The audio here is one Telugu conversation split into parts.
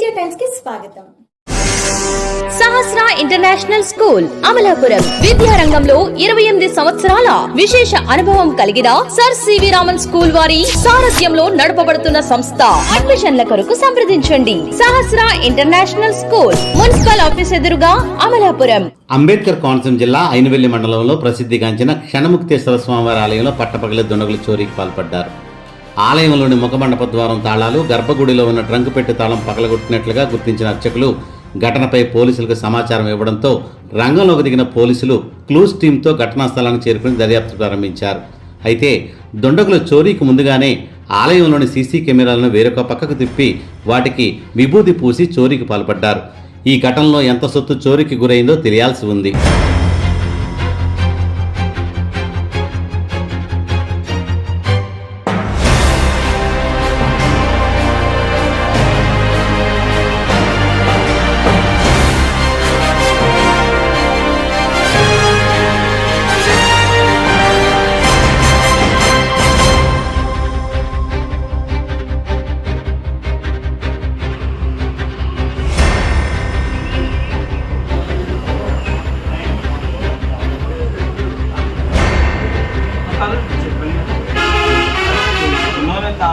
తేజ టైమ్స్కి స్వాగతం. Sahasra international school Amalapuram. విద్యారంగంలో ఇరవై ఎనిమిది సంవత్సరాల విశేష అనుభవం కలిగిన సర్ సివి రామన్ స్కూల్ వారి సారథ్యంలో నడపబడుతున్న సంస్థ. అడ్మిషన్ల కొరకు సంప్రదించండి. Sahasra international school municipal office ఎదురుగా అమలాపురం. అంబేద్కర్ కోనసీమ జిల్లా ఐనవెల్లి మండలంలో ప్రసిద్ధిగాంచిన క్షణముక్తేశ్వర స్వామివారి ఆలయంలో పట్టపగల దుండగులు చోరీకి పాల్పడ్డారు. ఆలయంలోని ముఖమండప ద్వారం తాళాలు గర్భగుడిలో ఉన్న ట్రంక్ పెట్టి తాళం పగలగొట్టినట్లుగా గుర్తించిన అర్చకులు ఘటనపై పోలీసులకు సమాచారం ఇవ్వడంతో రంగంలోకి దిగిన పోలీసులు క్లూస్ టీంతో ఘటనా స్థలానికి చేరుకుని దర్యాప్తు ప్రారంభించారు. అయితే దుండగులు చోరీకి ముందుగానే ఆలయంలోని సీసీ కెమెరాలను వేరొక పక్కకు తిప్పి వాటికి విభూతి పూసి చోరీకి పాల్పడ్డారు. ఈ ఘటనలో ఎంత సొత్తు చోరీకి గురైందో తెలియాల్సి ఉంది.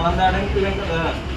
తాళం తేడానికి కదా సహస్ర